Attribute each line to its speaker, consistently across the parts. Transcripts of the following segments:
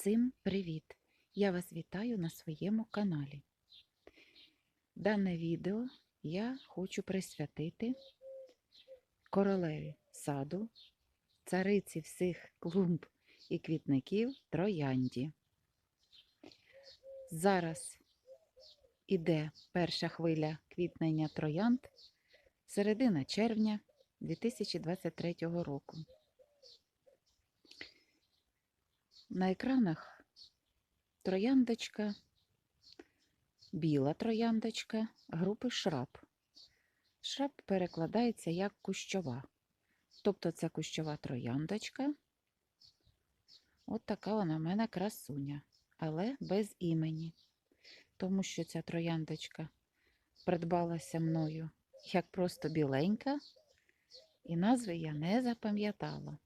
Speaker 1: Всім привіт! Я вас вітаю на своєму каналі. Дане відео я хочу присвятити королеві саду, цариці всіх клумб і квітників троянді. Зараз іде перша хвиля квітнення троянд, середина червня 2023 року. На екранах трояндочка, біла трояндочка групи шраб. Шраб перекладається як кущова. Тобто це кущова трояндочка. От така вона в мене красуня, але без імені. Тому що ця трояндочка придбалася мною як просто біленька, і назви я не запам'ятала.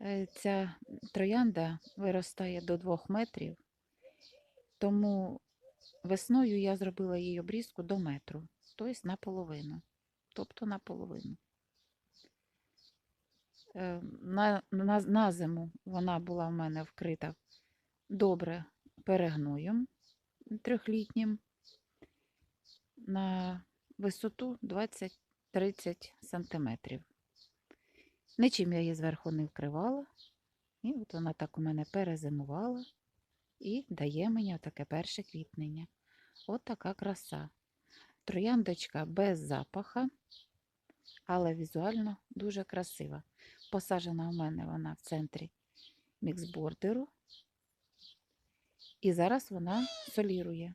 Speaker 1: Е, Ця троянда виростає до 2 метрів, тому весною я зробила її обрізку до метру, тобто наполовину. Тобто наполовину. Е, На, на, на зиму вона була в мене вкрита добре перегноєм трьохлітнім на висоту 20-30 сантиметрів. Нічим я її зверху не вкривала. І от вона так у мене перезимувала і дає мені таке перше квітнення. От така краса. Трояндочка без запаха, але візуально дуже красива. Посаджена у мене вона в центрі міксбордеру. І зараз вона солірує.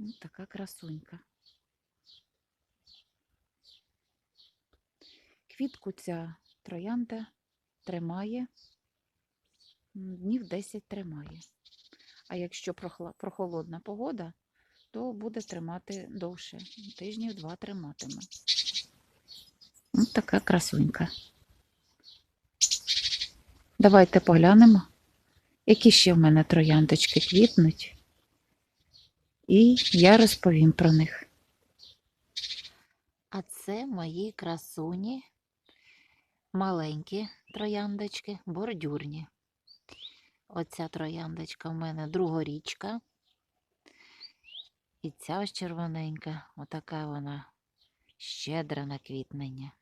Speaker 1: Ось така красунька. Квітку ця троянда тримає, днів 10 тримає. А якщо прохолодна погода, то буде тримати довше. Тижнів два триматиме. Ось така красунька. Давайте поглянемо, які ще в мене трояндочки квітнуть. І я розповім про них. А це мої красуні маленькі трояндочки, бордюрні. Оця трояндочка в мене другорічка. І ця ось червоненька, отака вона щедра на квітнення.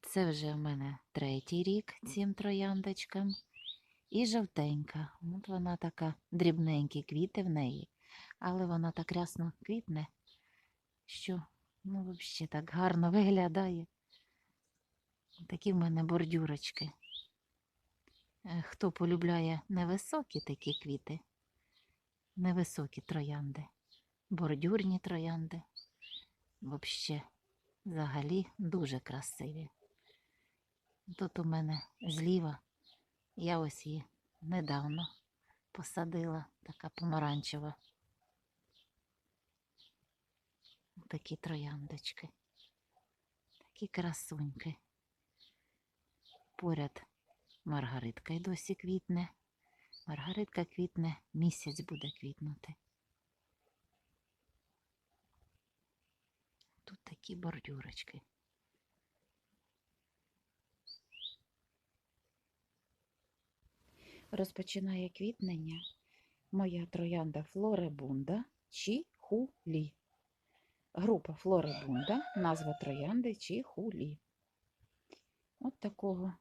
Speaker 1: Це вже в мене третій рік цим трояндочкам. І жовтенька. От вона така дрібненькі квіти в неї, але вона так рясно квітне, що ну, взагалі так гарно виглядає. Такі в мене бордюрочки. Е, Хто полюбляє невисокі такі квіти, невисокі троянди, бордюрні троянди, взагалі, взагалі дуже красиві. Тут у мене зліва, я ось її недавно посадила, така помаранчева. Такі трояндочки, такі красуньки. Поряд Маргаритка й досі квітне. Маргаритка квітне, місяць буде квітнути. Тут такі бордюрочки. Розпочинає квітнення моя троянда Флоребунда чи Хулі. Група Флоребунда, назва троянди чи Хулі. От такого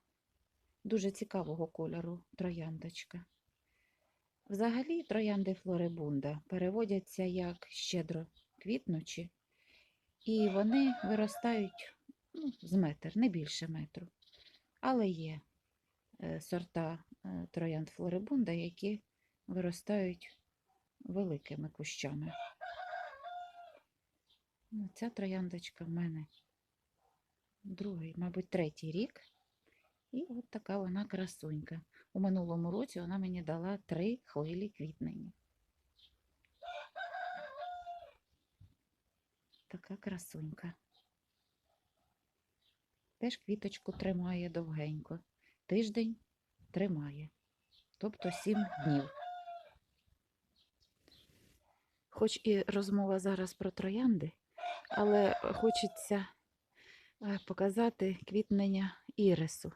Speaker 1: дуже цікавого кольору трояндочка. Взагалі, троянди Флорибунда переводяться як щедро квітнучі, і вони виростають ну, з метр, не більше метру. Але є е, сорта е, троянд Флорибунда, які виростають великими кущами. Ну, Ця трояндочка в мене другий, мабуть, третій рік. І от така вона красунька. У минулому році вона мені дала три хвилі квітнення. Така красунька. Теж квіточку тримає довгенько. Тиждень тримає. Тобто сім днів. Хоч і розмова зараз про троянди, але хочеться е, показати квітнення ірису.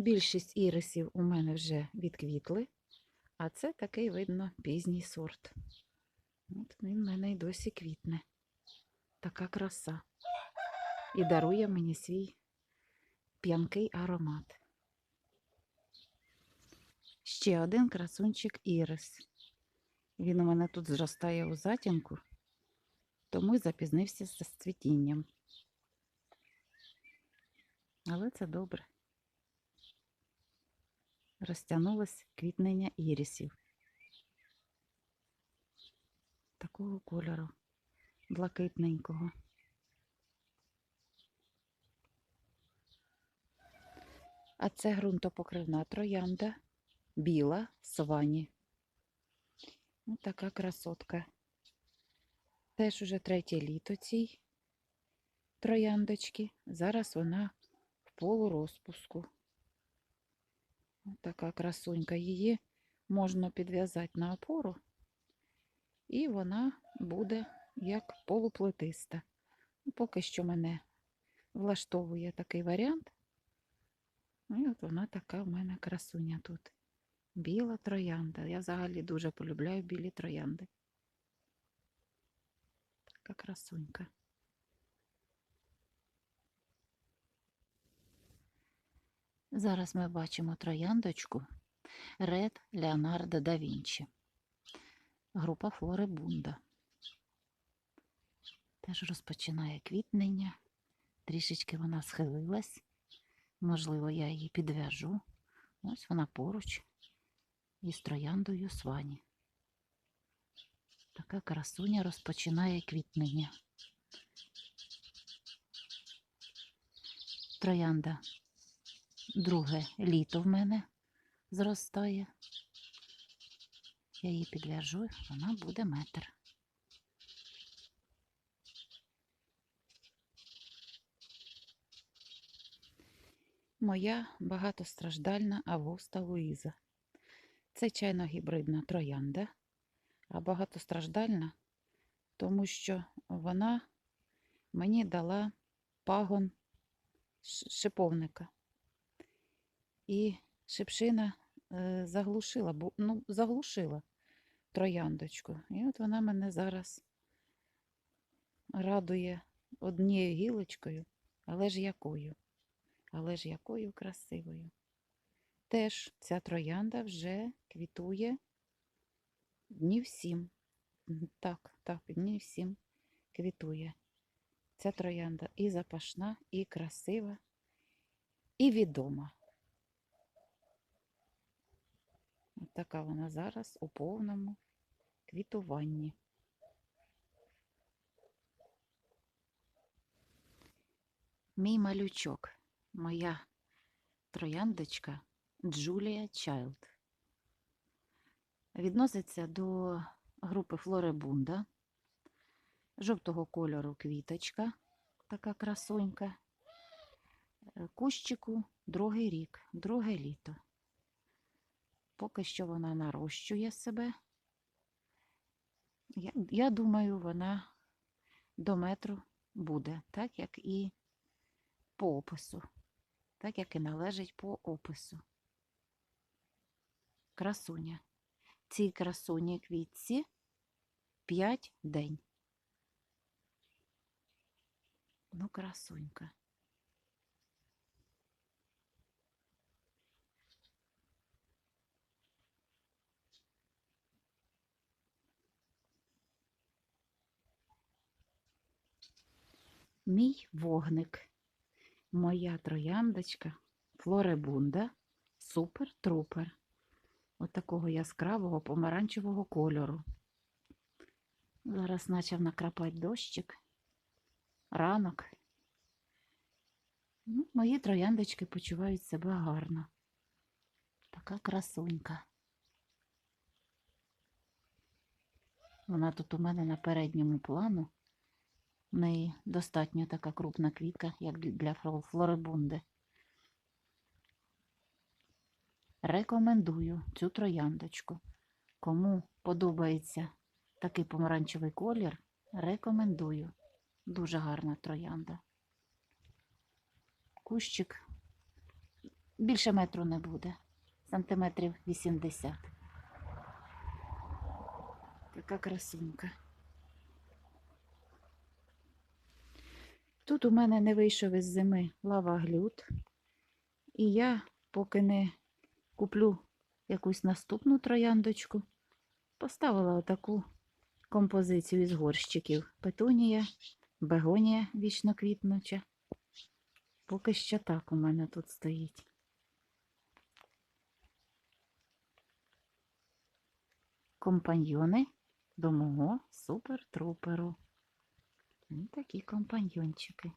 Speaker 1: Більшість ірисів у мене вже відквітли, а це такий, видно, пізній сорт. От він в мене й досі квітне. Така краса. І дарує мені свій п'янкий аромат. Ще один красунчик ірис. Він у мене тут зростає у затінку, тому й запізнився з цвітінням. Але це добре. Розтягнулось квітнення ірисів. Такого кольору, блакитненького. А це ґрунтопокривна троянда, біла савані. Ось така красотка. Теж уже третє літо цій трояндочки. Зараз вона в полурозпуску. Така красунька. Її можна підв'язати на опору, і вона буде як полуплетиста. Ну, Поки що мене влаштовує такий варіант. Ну, І от вона така в мене красуня тут. Біла троянда. Я взагалі дуже полюбляю білі троянди. Така красунька. Зараз ми бачимо трояндочку Ред Леонардо да Вінчі. Група Флорибунда. Теж розпочинає квітнення. Трішечки вона схилилась. Можливо, я її підв'яжу. Ось вона поруч із трояндою свані. Така красуня розпочинає квітнення. Троянда друге літо в мене зростає. Я її підв'яжу, вона буде метр. Моя багатостраждальна авоста Луїза. Це чайно-гібридна троянда, а багатостраждальна, тому що вона мені дала пагон шиповника. І шипшина е, заглушила, бу- ну, заглушила трояндочку. І от вона мене зараз радує однією гілочкою, але ж якою? Але ж якою красивою. Теж ця троянда вже квітує днів сім. Так, так, днів сім квітує. Ця троянда і запашна, і красива, і відома. Така вона зараз у повному квітуванні. Мій малючок, моя трояндочка Джулія Чайлд. Відноситься до групи Флорибунда. Жовтого кольору квіточка, така красунька. Е, Кущику другий рік, друге літо. Поки що вона нарощує себе. Я, я думаю, вона до метру буде, так як і по опису, так як і належить по опису. Красуня. Цій красуні квітці 5 день. Ну, красунька. Мій вогник. Моя трояндочка Флорибунда Супер-трупер. От такого яскравого помаранчевого кольору. Зараз почав накрапати дощик. Ранок. Ну, мої трояндочки почувають себе гарно. Така красунька. Вона тут у мене на передньому плану. В неї достатньо така крупна квітка, як для- флорибунди. Рекомендую цю трояндочку. Кому подобається такий помаранчевий колір, рекомендую. Дуже гарна троянда. Кущик більше метру не буде. Сантиметрів 80. Така красунька. Тут у мене не вийшов із зими лаваглют. І я, поки не куплю якусь наступну трояндочку, поставила отаку композицію із горщиків. Петунія, бегонія вічноквітнуча. Поки що так у мене тут стоїть. Компаньйони до мого супер-труперу. Ось такі компаньйончики.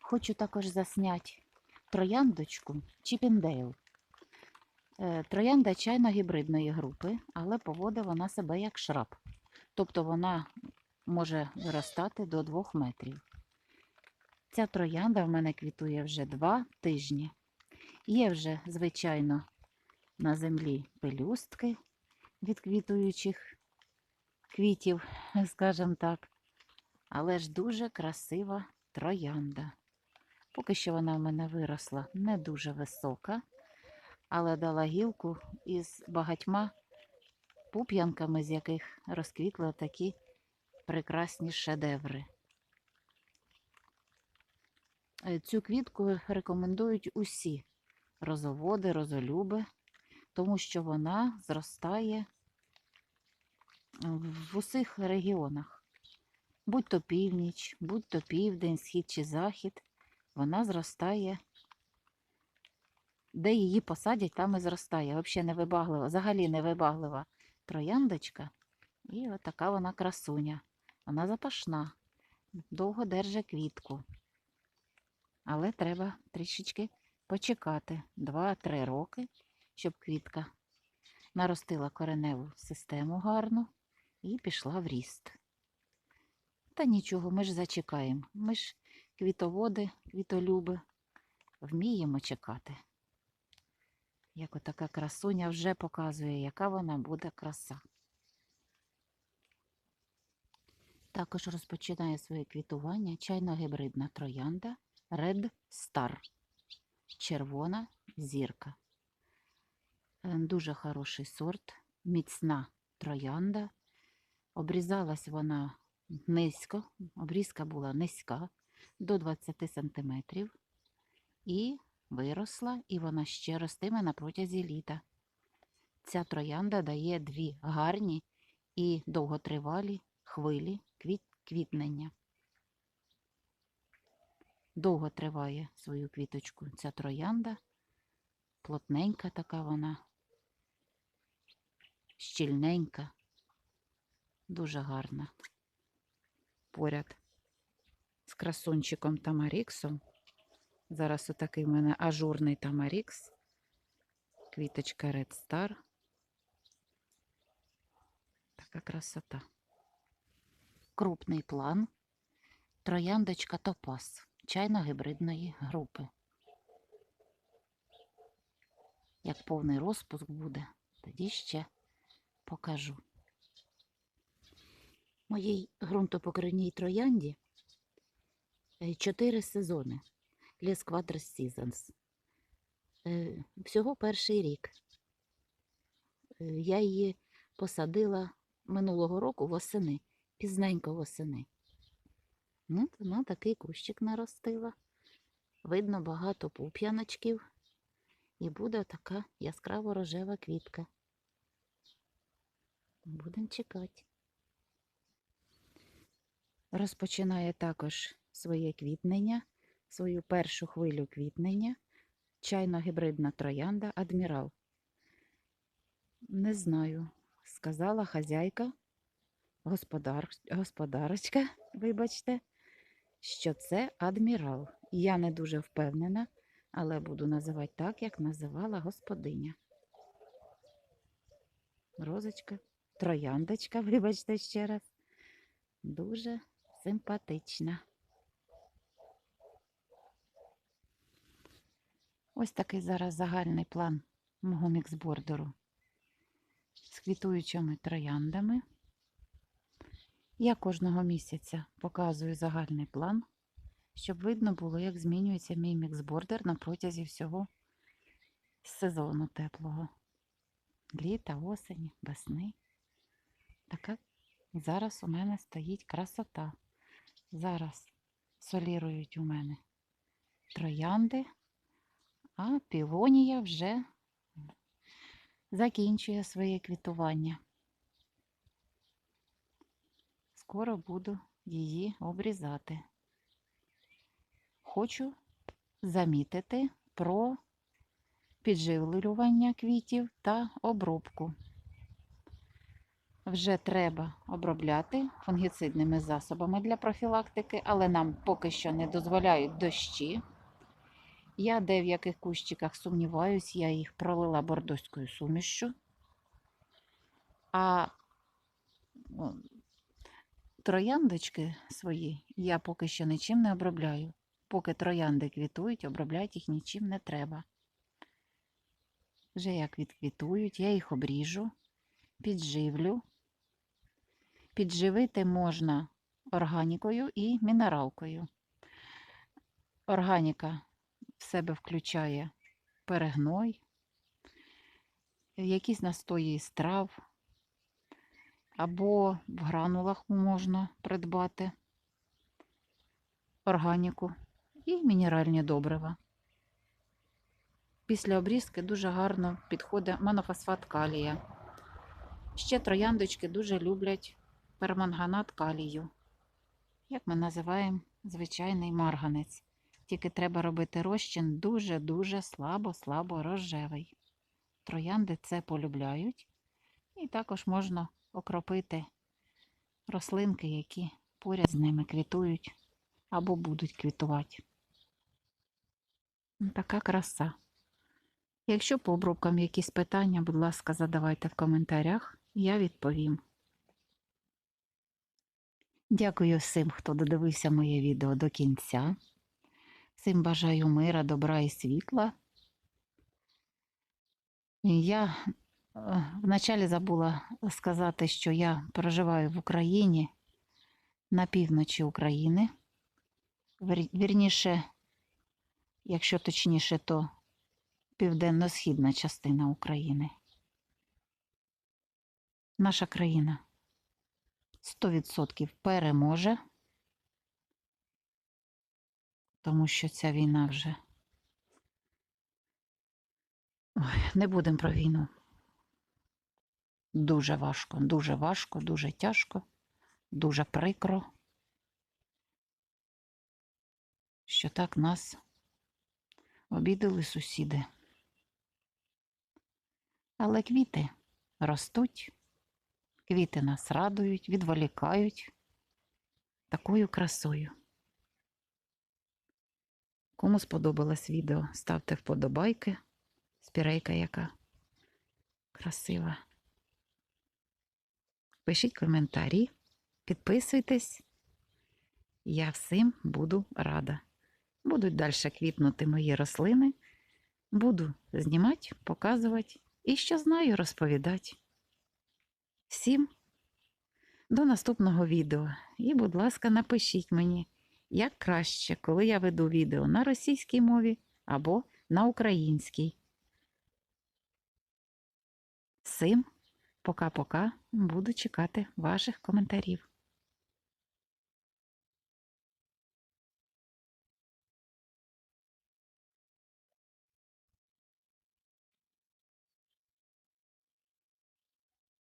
Speaker 1: Хочу також засняти трояндочку Чіпіндейл. Троянда чайно-гібридної групи, але поводить вона себе як шраб. Тобто вона може виростати до 2 метрів. Ця троянда в мене квітує вже 2 тижні. Є вже, звичайно, на землі пелюстки від квітуючих квітів, скажімо так. Але ж дуже красива троянда. Поки що вона в мене виросла не дуже висока, але дала гілку із багатьма пуп'янками, з яких розквітли такі прекрасні шедеври. Е, Цю квітку рекомендують усі розоводи, розолюби, тому що вона зростає в усіх регіонах. Будь то північ, будь то південь, схід чи захід, вона зростає. Де її посадять, там і зростає. Взагалі невибаглива, взагалі невибаглива трояндочка. І от така вона красуня. Вона запашна, довго держить квітку. Але треба трішечки почекати 2-3 роки, щоб квітка наростила кореневу систему гарну і пішла в ріст. Та нічого, ми ж зачекаємо. Ми ж квітоводи, квітолюби, вміємо чекати. Як отака красуня вже показує, яка вона буде краса. Також розпочинає своє квітування чайно-гібридна троянда Red Star. Червона зірка. Е, Дуже хороший сорт, міцна троянда. Обрізалась вона низько, обрізка була низька до 20 см. І виросла, і вона ще ростиме на протязі літа. Ця троянда дає дві гарні і довготривалі хвилі квіт квітнення. Довго триває свою квіточку ця троянда, плотненька така вона, щільненька, дуже гарна. Поряд з красунчиком Тамаріксом. Зараз отакий в мене ажурний Тамарікс, квіточка Red Star. Така красота. Крупний план. Трояндочка Топас чайно-гібридної групи. Як повний розпуск буде, тоді ще покажу. Моїй ґрунтопокривній троянді е, чотири сезони. Les Quadras Seasons. Всього перший рік. Е, Я її посадила минулого року восени, пізненько восени. Ну, вона такий кущик наростила. Видно багато пуп'яночків. І буде така яскраво рожева квітка. Будемо чекати. Розпочинає також своє квітнення, свою першу хвилю квітнення. Чайно-гібридна троянда Адмірал. Не знаю, сказала хазяйка, господар, господарочка, вибачте, що це адмірал. Я не дуже впевнена, але буду називати так, як називала господиня. Розочка, трояндочка, вибачте ще раз. Дуже симпатична. Ось такий зараз загальний план мого міксбордеру з квітуючими трояндами. Я кожного місяця показую загальний план, щоб видно було, як змінюється мій міксбордер на протязі всього сезону теплого. Літа, осені, весни. Така зараз у мене стоїть красота. Зараз солірують у мене троянди, а півонія вже закінчує своє квітування. Скоро буду її обрізати. Хочу замітити про підживлювання квітів та обробку. Вже треба обробляти фунгіцидними засобами для профілактики, але нам поки що не дозволяють дощі. Я де в яких кущиках сумніваюсь, я їх пролила бордоською сумішшю. А трояндочки свої я поки що нічим не обробляю. Поки троянди квітують, обробляти їх нічим не треба. Вже як відквітують, я їх обріжу, підживлю. Підживити можна органікою і мінералкою. Органіка в себе включає перегной, якісь настої із трав, або в гранулах можна придбати органіку і мінеральні добрива. Після обрізки дуже гарно підходить монофосфат калія. Ще трояндочки дуже люблять перманганат калію. Як ми називаємо звичайний марганець. Тільки треба робити розчин дуже-дуже слабо-слабо рожевий. Троянди це полюбляють. І також можна окропити рослинки, які поряд з ними квітують або будуть квітувати. Така краса. Якщо по обробкам якісь питання, будь ласка, задавайте в коментарях, я відповім. Дякую всім, хто додивився моє відео до кінця. Всім бажаю мира, добра і світла. Я е, вначалі забула сказати, що я проживаю в Україні на півночі України. Вірніше, якщо точніше, то південно-східна частина України. Наша країна 100% переможе, тому що ця війна вже. Ой, не будемо про війну. Дуже важко, дуже важко, дуже тяжко, дуже прикро, що так нас обідали сусіди. Але квіти ростуть, квіти нас радують, відволікають такою красою. Кому сподобалось відео, ставте вподобайки. Спірейка яка красива. Пишіть коментарі, підписуйтесь. Я всім буду рада. Будуть далі квітнути мої рослини. Буду знімати, показувати і що знаю, розповідати. Всім до наступного відео. І, будь ласка, напишіть мені, як краще, коли я веду відео на російській мові або на українській. Всім пока-пока. Буду чекати ваших коментарів.